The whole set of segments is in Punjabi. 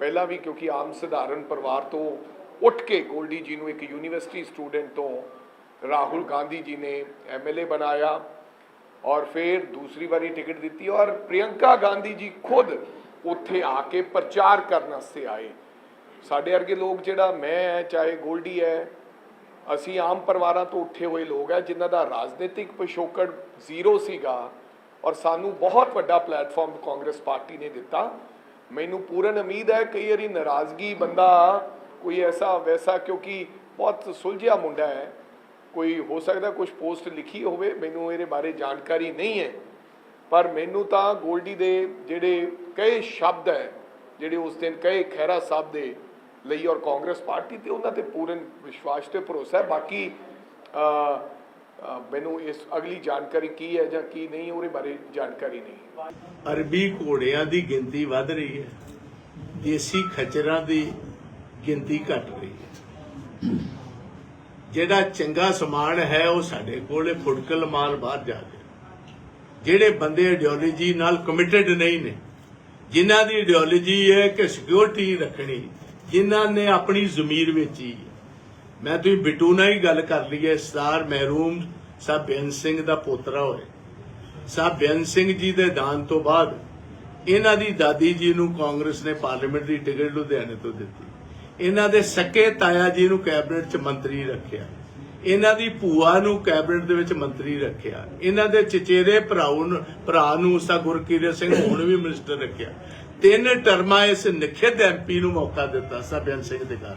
ਪਹਿਲਾਂ ਵੀ ਕਿਉਂਕਿ ਆਮ ਸਧਾਰਨ ਪਰਿਵਾਰ ਤੋਂ ਉੱਠ ਕੇ ਗੋਲਡੀ ਜੀ ਨੂੰ ਇੱਕ ਯੂਨੀਵਰਸਿਟੀ ਸਟੂਡੈਂਟ ਤੋਂ ਰਾਹੁਲ ਗਾਂਧੀ ਜੀ ਨੇ ਐਮਐਲਏ ਬਣਾਇਆ ਔਰ ਫਿਰ ਦੂਸਰੀ ਵਾਰੀ ਟਿਕਟ ਦਿੱਤੀ ਔਰ ਪ੍ਰਿਯੰਕਾ ਗਾਂਧੀ ਜੀ ਖੁਦ ਉੱਥੇ ਆ ਕੇ ਪ੍ਰਚਾਰ ਕਰਨ ਵਾਸਤੇ ਆਏ। ਸਾਡੇ ਵਰਗੇ ਲੋਕ ਜਿਹੜਾ ਮੈਂ ਹੈ ਚਾਹੇ ਗੋਲਡੀ ਹੈ ਅਸੀਂ ਆਮ ਪਰਿਵਾਰਾਂ ਤੋਂ ਉੱਠੇ ਹੋਏ ਲੋਕ ਹੈ ਜਿਨ੍ਹਾਂ ਦਾ ਰਾਜਨੀਤਿਕ ਪਿਛੋਕੜ ਜ਼ੀਰੋ ਸੀਗਾ ਔਰ ਸਾਨੂੰ ਬਹੁਤ ਵੱਡਾ ਪਲੇਟਫਾਰਮ ਕਾਂਗਰਸ ਪਾਰਟੀ ਨੇ ਦਿੱਤਾ ਮੈਨੂੰ ਪੂਰਨ ਉਮੀਦ ਹੈ ਕਈ ਵਾਰੀ ਨਾਰਾਜ਼ਗੀ ਬੰਦਾ ਕੋਈ ਐਸਾ ਵੈਸਾ, ਕਿਉਂਕਿ ਬਹੁਤ ਸੁਲਝਿਆ ਮੁੰਡਾ ਹੈ। ਕੋਈ ਹੋ ਸਕਦਾ ਕੁਝ ਪੋਸਟ ਲਿਖੀ ਹੋਵੇ, ਮੈਨੂੰ ਇਹਦੇ ਬਾਰੇ ਜਾਣਕਾਰੀ ਨਹੀਂ ਹੈ। ਪਰ ਮੈਨੂੰ ਤਾਂ ਗੋਲਡੀ ਦੇ ਜਿਹੜੇ ਕਈ ਸ਼ਬਦ ਹੈ, ਜਿਹੜੇ ਉਸ ਦਿਨ ਕਹੇ ਖਹਿਰਾ ਸਾਹਿਬ ਦੇ ਲਈ ਔਰ ਕਾਂਗਰਸ ਪਾਰਟੀ ਤੇ ਉਹਨਾਂ ਤੇ ਪੂਰਨ ਵਿਸ਼ਵਾਸ ਤੇ ਭਰੋਸਾ ਹੈ। ਬਾਕੀ ਮੈਨੂੰ ਇਸ ਅਗਲੀ ਜਾਣਕਾਰੀ ਕੀ ਹੈ ਜਾਂ ਕੀ ਨਹੀਂ, ਉਹਦੇ ਬਾਰੇ ਜਾਣਕਾਰੀ ਨਹੀਂ। ਅਰਬੀ ਘੋੜਿਆਂ ਦੀ ਗਿਣਤੀ ਵੱਧ ਰਹੀ ਹੈ। ਦੇਸੀ ਖਚਰਾਂ ਦੀ ਗਿਣਤੀ ਘਟ ਰਹੀ ਹੈ। ਜਿਹੜਾ ਚੰਗਾ ਸਮਾਨ ਹੈ, ਉਹ ਸਾਡੇ ਕੋਲੇ ਫੁਟਕਲ ਮਾਲ ਬਾਹਰ ਜਾ ਰਿਹਾ। ਜਿਹੜੇ ਬੰਦੇ ਆਈਡੀਓਲੋਜੀ ਨਾਲ ਕਮਿਟਡ ਨਹੀਂ ਨੇ, ਜਿਨ੍ਹਾਂ ਦੀ ਆਈਡੀਓਲੋਜੀ ਹੈ ਕਿ ਸਿਕਿਉਰਿਟੀ ਰੱਖਣੀ, ਜਿਨ੍ਹਾਂ ਨੇ ਆਪਣੀ ਜ਼ਮੀਰ ਵੇਚੀ ਮੈਂ ਤੁਸੀਂ ਬਿੱਟੂ ਨਾਲ ਹੀ ਗੱਲ ਕਰ ਲਈ ਹੈ ਸਟਾਰ ਮਹਿਰੂਮ ਸਾਹਿਬ ਬੇਅੰਤ ਸਿੰਘ ਦਾ ਪੋਤਰਾ ਹੋਏ। ਸਾਹਿਬ ਬੇਅੰਤ ਸਿੰਘ ਜੀ ਦੇ ਦਾਨ ਤੋਂ ਬਾਅਦ ਇਹਨਾਂ ਦੀ ਦਾਦੀ ਜੀ ਨੂੰ ਕਾਂਗਰਸ ਨੇ ਪਾਰਲੀਮੈਂਟ ਦੀ ਟਿਕਟ ਲੁਧਿਆਣੇ ਤੋਂ ਦਿੱਤੀ। ਇਹਨਾਂ ਦੇ ਸਕੇ ਤਾਇਆ ਜੀ ਨੂੰ ਕੈਬਨਿਟ 'ਚ ਮੰਤਰੀ ਰੱਖਿਆ। ਇਹਨਾਂ ਦੀ ਭੂਆ ਨੂੰ ਕੈਬਨਿਟ ਦੇ ਵਿੱਚ ਮੰਤਰੀ ਰੱਖਿਆ। ਇਹਨਾਂ ਦੇ ਚਚੇਰੇ ਭਰਾਉ ਨੂੰ ਭਰਾ ਨੂੰ ਉਸਦਾ ਗੁਰਕੀਰਤ ਸਿੰਘ, ਹੁਣ ਵੀ ਮਿਨਿਸਟਰ ਰੱਖਿਆ। ਤਿੰਨ ਟਰਮਾਂ ਇਸ ਨਿਖਿਤ ਐਮਪੀ ਨੂੰ ਮੌਕਾ ਦਿੱਤਾ ਸਾਹਿਬ ਸਿੰਘ ਦੇ ਘਰ।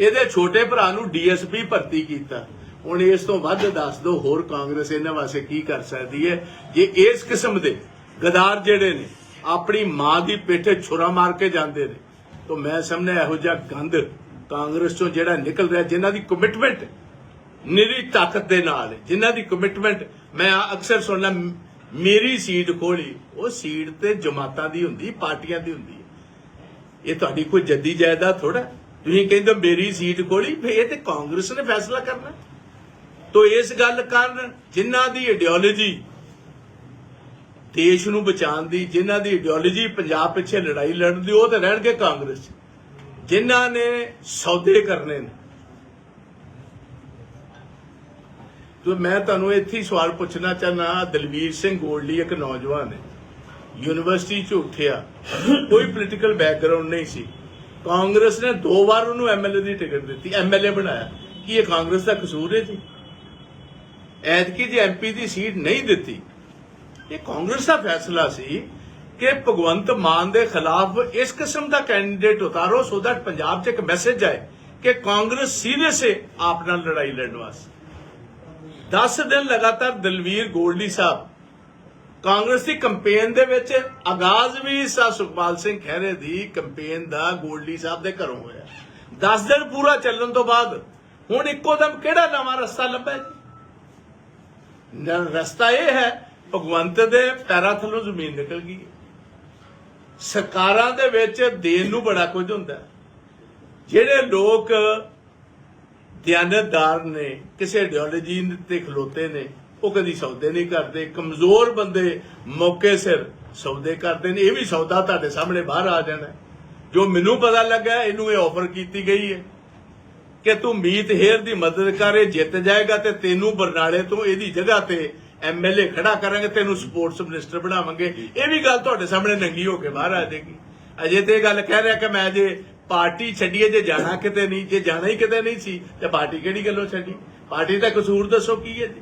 ਇਹਦੇ ਛੋਟੇ ਭਰਾ ਨੂੰ ਡੀਐਸਪੀ ਭਰਤੀ ਕੀਤਾ। ਹੁਣ ਇਸ ਤੋਂ ਵੱਧ ਦੱਸ ਦੋ ਹੋਰ ਕਾਂਗਰਸ ਇਹਨਾਂ ਵਾਸਤੇ ਕੀ ਕਰ ਸਕਦੀ ਹੈ? ਜੇ ਇਸ ਕਿਸਮ ਦੇ ਗਦਾਰ ਜਿਹੜੇ ਨੇ, ਆਪਣੀ ਮਾਂ ਦੀ ਪੇਠੇ ਛੁਰਾ ਮਾਰ ਕੇ ਜਾਂਦੇ ਨੇ, ਤਾਂ ਮੈਂ ਸਮਝਦਾ ਇਹੋ ਜਿਹਾ ਗੰਦ ਕਾਂਗਰਸ ਚੋਂ ਜਿਹੜਾ ਨਿਕਲ ਰਿਹਾ, ਜਿਨ੍ਹਾਂ ਦੀ ਕਮਿਟਮੈਂਟ ਨਿਰੀ ਤਾਕਤ ਦੇ ਨਾਲ ਜਿਨ੍ਹਾਂ ਦੀ ਕਮਿਟਮੈਂਟ ਮੈਂ ਅਕਸਰ ਸੁਣਨਾ, ਮੇਰੀ ਸੀਟ ਖੋਲੀ, ਉਹ ਸੀਟ ਤੇ ਜਮਾਤਾਂ ਦੀ ਹੁੰਦੀ, ਪਾਰਟੀਆਂ ਦੀ ਹੁੰਦੀ ਹੈ। ਇਹ ਤੁਹਾਡੀ ਕੋਈ ਜੱਦੀ ਜਾਇਦਾਦ ਥੋੜਾ ਤੁਸੀਂ ਕਹਿੰਦੇ ਮੇਰੀ ਸੀਟ ਖੋਲੀ ਫੇ ਇਹ ਤੇ ਕਾਂਗਰਸ ਨੇ ਫੈਸਲਾ ਕਰਨਾ। ਤੋ ਇਸ ਗੱਲ ਕਾਰਨ ਜਿਨ੍ਹਾਂ ਦੀ ਆਈਡੀਓਲੋਜੀ ਦੇਸ਼ ਨੂੰ ਬਚਾਉਣ ਦੀ, ਜਿਨ੍ਹਾਂ ਦੀ ਆਈਡੀਓਲੋਜੀ ਪੰਜਾਬ ਪਿੱਛੇ ਲੜਾਈ ਲੜਨ ਦੀ, ਉਹ ਤਾਂ ਰਹਿਣਗੇ ਕਾਂਗਰਸ। 'ਚ। ਜਿਨ੍ਹਾਂ ਨੇ ਸੌਦੇ ਕਰਨੇ ਨੇ। ਤੋ ਮੈਂ ਤੁਹਾਨੂੰ ਇੱਥੇ ਸਵਾਲ ਪੁੱਛਣਾ ਚਾਹਨਾ ਦਲਵੀਰ ਸਿੰਘ ਗੋਲਡੀ ਇੱਕ ਨੌਜਵਾਨ ਹੈ। ਯੂਨੀਵਰਸਿਟੀ ਚ ਉੱਠਿਆ, ਕੋਈ ਪੋਲੀਟੀਕਲ ਬੈਕਗ੍ਰਾਉਂਡ ਨਹੀਂ ਸੀ। ਕਾਂਗਰਸ ਨੇ ਦੋ ਵਾਰ ਉਹਨੂੰ ਐਮਐਲਏ ਦੀ ਟਿਕਟ ਦਿੱਤੀ ਐਮਐਲਏ ਬਣਾਇਆ। ਕੀ ਇਹ ਕਾਂਗਰਸ ਦਾ ਕਸੂਰ ਹੈ ਜੀ? ਐਤਕੀ ਜੇ ਐਮਪੀ ਦੀ ਸੀਟ ਨਹੀਂ ਦਿੱਤੀ, ਇਹ ਕਾਂਗਰਸ ਦਾ ਫੈਸਲਾ ਸੀ ਕਿ ਭਗਵੰਤ ਮਾਨ ਦੇ ਖਿਲਾਫ ਇਸ ਕਿਸਮ ਦਾ ਕੈਂਡੀਡੇਟ ਉਤਾਰੋ ਸੋ ਦੈਟ ਪੰਜਾਬ 'ਚ ਇੱਕ ਮੈਸੇਜ ਆਏ ਕਿ ਕਾਂਗਰਸ ਸੀਰੀਅਸ ਹੈ ਆਪ ਨਾਲ ਲੜਾਈ ਲੜਨ ਵਾਸਤੇ। 10 ਦਿਨ ਲਗਾਤਾਰ ਦਲਵੀਰ ਗੋਲਡੀ ਸਾਹਿਬ ਕਾਂਗਰਸ ਦੀ ਕੈਂਪੇਨ ਦੇ ਵਿੱਚ ਆਗਾਜ਼ ਵੀ ਸਾ ਸੁਖਪਾਲ ਸਿੰਘ ਖਹਿਰੇ ਦੀ ਕੈਂਪੇਨ ਦਾ ਗੋਲਡੀ ਸਾਹਿਬ ਦੇ ਘਰੋਂ ਹੋਇਆ। 10 ਦਿਨ ਪੂਰਾ ਚੱਲਣ ਤੋਂ ਬਾਅਦ ਹੁਣ ਇੱਕੋ ਦਮ ਕਿਹੜਾ ਨਵਾਂ ਰਸਤਾ ਲੱਭਿਆ ਜੀ? ਰਸਤਾ ਇਹ ਹੈ, ਭਗਵੰਤ ਦੇ ਪੈਰਾਂ ਥੱਲੋਂ ਜ਼ਮੀਨ ਨਿਕਲ ਗਈ ਸਰਕਾਰਾਂ ਦੇ ਵਿੱਚ ਦੇਣ ਨੂੰ ਬੜਾ ਕੁਝ ਹੁੰਦਾ ਜਿਹੜੇ ਲੋਕ ਦਿਆਨਤਦਾਰ ਨੇ, ਕਿਸੇ ਆਈਡੀਓਲੋਜੀ ਤੇ ਖਲੋਤੇ ਨੇ ਉਹ ਕਦੀ ਸੌਦੇ ਨਹੀਂ ਕਰਦੇ, ਕਮਜ਼ੋਰ ਬੰਦੇ ਮੌਕੇ ਸਿਰ ਸੌਦੇ ਕਰਦੇ ਨੇ, ਇਹ ਵੀ ਸੌਦਾ ਤੁਹਾਡੇ ਸਾਹਮਣੇ ਬਾਹਰ ਆ ਜਾਣਾ। ਜੋ ਮੈਨੂੰ ਪਤਾ ਲੱਗਾ, ਇਹਨੂੰ ਇਹ ਆਫਰ ਕੀਤੀ ਗਈ ਹੈ ਕਿ ਤੂੰ ਮੀਤ ਹੇਰ ਦੀ ਮਦਦ ਕਰੇ ਜਿੱਤ ਜਾਏਗਾ ਤੇ ਤੈਨੂੰ ਬਰਨਾਲੇ ਤੋਂ ਇਹਦੀ ਜਗ੍ਹਾ ਤੇ ਐਮਐਲਏ ਖੜਾ ਕਰਾਂਗੇ, ਤੈਨੂੰ ਸਪੋਰਟਸ ਮਿਨਿਸਟਰ ਬਣਾਵਾਂਗੇ। ਇਹ ਵੀ ਗੱਲ ਤੁਹਾਡੇ ਸਾਹਮਣੇ ਨੰਗੀ ਹੋ ਕੇ ਬਾਹਰ ਆ ਜਾਏਗੀ। ਅਜੇ ਤੇ ਇਹ ਗੱਲ ਕਹਿ ਰਿਹਾ ਕਿ ਮੈਂ ਜੇ ਪਾਰਟੀ ਛੱਡੀਏ, ਜੇ ਜਾਣਾ ਕਿਤੇ ਨਹੀਂ, ਜੇ ਜਾਣਾ ਹੀ ਕਿਤੇ ਨਹੀਂ ਸੀ, ਤੇ ਪਾਰਟੀ ਕਿਹੜੀ ਗੱਲੋਂ ਛੱਡੀ? ਪਾਰਟੀ ਦਾ ਕਸੂਰ ਦੱਸੋ ਕੀ ਹੈ ਜੀ?